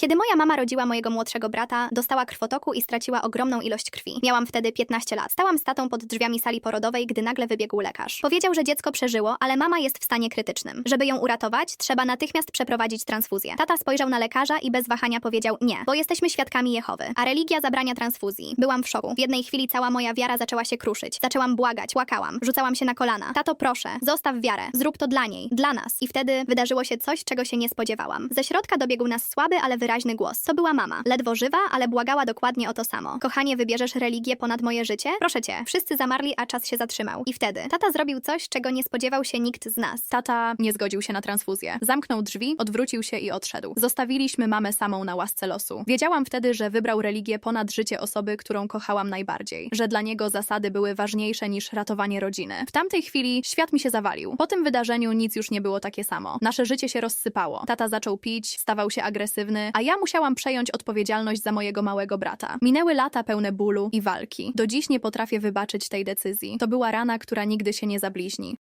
Kiedy moja mama rodziła mojego młodszego brata, dostała krwotoku i straciła ogromną ilość krwi. Miałam wtedy 15 lat. Stałam z tatą pod drzwiami sali porodowej, gdy nagle wybiegł lekarz. Powiedział, że dziecko przeżyło, ale mama jest w stanie krytycznym. Żeby ją uratować, trzeba natychmiast przeprowadzić transfuzję. Tata spojrzał na lekarza i bez wahania powiedział nie, bo jesteśmy świadkami Jehowy, a religia zabrania transfuzji. Byłam w szoku. W jednej chwili cała moja wiara zaczęła się kruszyć. Zaczęłam błagać, płakałam, rzucałam się na kolana. Tato, proszę, zostaw wiarę, zrób to dla niej, dla nas. I wtedy wydarzyło się coś, czego się nie spodziewałam. Ze środka dobiegł nas słaby, ale wyraźny głos. To była mama. Ledwo żywa, ale błagała dokładnie o to samo. Kochanie, wybierzesz religię ponad moje życie? Proszę cię. Wszyscy zamarli, a czas się zatrzymał. I wtedy tata zrobił coś, czego nie spodziewał się nikt z nas. Tata nie zgodził się na transfuzję. Zamknął drzwi, odwrócił się i odszedł. Zostawiliśmy mamę samą na łasce losu. Wiedziałam wtedy, że wybrał religię ponad życie osoby, którą kochałam najbardziej. Że dla niego zasady były ważniejsze niż ratowanie rodziny. W tamtej chwili świat mi się zawalił. Po tym wydarzeniu nic już nie było takie samo. Nasze życie się rozsypało. Tata zaczął pić, stawał się agresywny, a ja musiałam przejąć odpowiedzialność za mojego małego brata. Minęły lata pełne bólu i walki. Do dziś nie potrafię wybaczyć tej decyzji. To była rana, która nigdy się nie zabliźni.